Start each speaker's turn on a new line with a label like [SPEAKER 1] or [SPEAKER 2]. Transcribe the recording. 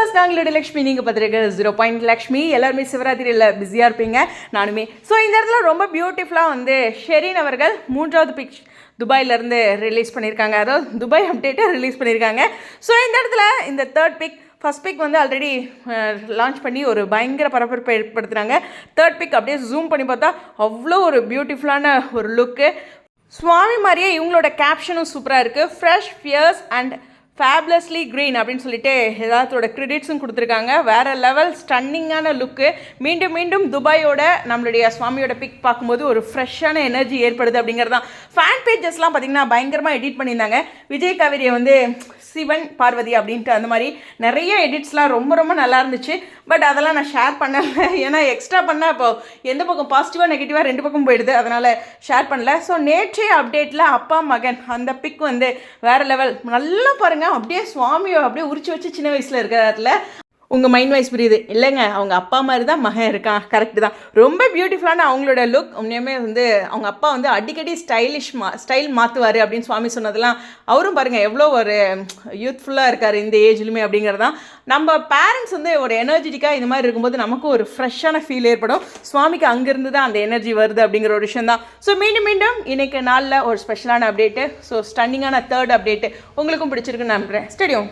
[SPEAKER 1] Viewers நாங்களோட Lakshmi நீங்கள் பார்த்துருக்க zero point Lakshmi. எல்லாருமே சிவராத்திரியில் பிஸியாக இருப்பீங்க. நானுமே. ஸோ இந்த இடத்துல ரொம்ப பியூட்டிஃபுல்லாக வந்து ஷெரீன் அவர்கள் மூன்றாவது பிக் துபாயிலேருந்து ரிலீஸ் பண்ணியிருக்காங்க. அதாவது துபாய் அப்டேட்டை ரிலீஸ் பண்ணியிருக்காங்க. ஸோ இந்த இடத்துல இந்த தேர்ட் பிக் ஃபஸ்ட் பிக் வந்து ஆல்ரெடி லான்ச் பண்ணி ஒரு பயங்கர பரபரப்பை ஏற்படுத்துனாங்க. தேர்ட் பிக் அப்படியே ஜூம் பண்ணி பார்த்தா அவ்வளோ ஒரு பியூட்டிஃபுல்லான ஒரு லுக்கு சுவாமி மாதிரியே இவங்களோட கேப்ஷனும் சூப்பராக இருக்குது fresh fierce and fabulously green அப்படின்னு சொல்லிட்டு எல்லாத்தோட கிரெடிட்ஸும் கொடுத்துருக்காங்க. வேறு லெவல் ஸ்டன்னிங்கான லுக்கு மீண்டும் மீண்டும் துபாயோட நம்மளுடைய சுவாமியோட பிக் பார்க்கும்போது ஒரு ஃப்ரெஷ்ஷான எனர்ஜி ஏற்படுது அப்படிங்கிறது தான் ஃபேன் பேஜஸ்லாம் பார்த்திங்கன்னா பயங்கரமாக எடிட் பண்ணியிருந்தாங்க. விஜய் காவிரியை வந்து சிவன் பார்வதி அப்படின்ட்டு அந்த மாதிரி நிறைய எடிட்ஸ்லாம் ரொம்ப ரொம்ப நல்லா இருந்துச்சு. பட் அதெல்லாம் நான் ஷேர் பண்ணலை. ஏன்னா எக்ஸ்ட்ரா பண்ணால் இப்போ எந்த பக்கம் பாசிட்டிவாக நெகட்டிவாக ரெண்டு பக்கம் போயிடுது. அதனால் ஷேர் பண்ணல. ஸோ நேற்றைய அப்டேட்டில் அப்பா மகன் அந்த பிக் வந்து வேறு லெவல் நல்லா பாருங்கள் அப்படியே சுவாமியை அப்படியே உரிச்சு வச்சு சின்ன வயசில் இருக்கிறதுல. உங்கள் மைண்ட் வைஸ் புரியுது. இல்லைங்க அவங்க அப்பா மாதிரி தான் மகன் இருக்கான். கரெக்டு தான். ரொம்ப பியூட்டிஃபுல்லான அவங்களோட லுக் உண்மையுமே வந்து அவங்க அப்பா வந்து அடிக்கடி ஸ்டைலிஷ் மா ஸ்டைல் மாற்றுவார் அப்படின்னு சுவாமி சொன்னதெல்லாம் அவரும் பாருங்கள் எவ்வளோ ஒரு யூத்ஃபுல்லாக இருக்கார் இந்த ஏஜ்லையுமே அப்படிங்கிறது. தான் நம்ம பேரண்ட்ஸ் வந்து ஒரு எனர்ஜெட்டிக்காக இந்த மாதிரி இருக்கும்போது நமக்கும் ஒரு ஃப்ரெஷ்ஷான ஃபீல் ஏற்படும். சுவாமிக்கு அங்கேருந்து தான் அந்த எனர்ஜி வருது அப்படிங்கிற ஒரு விஷயம் தான். ஸோ மீண்டும் மீண்டும் இன்னைக்கு நாளில் ஒரு ஸ்பெஷலான அப்டேட்டு ஸோ ஸ்டன்னிங்கான தேர்ட் அப்டேட்டு உங்களுக்கும் பிடிச்சிருக்குன்னு நம்புகிறேன் ஸ்டடியோம்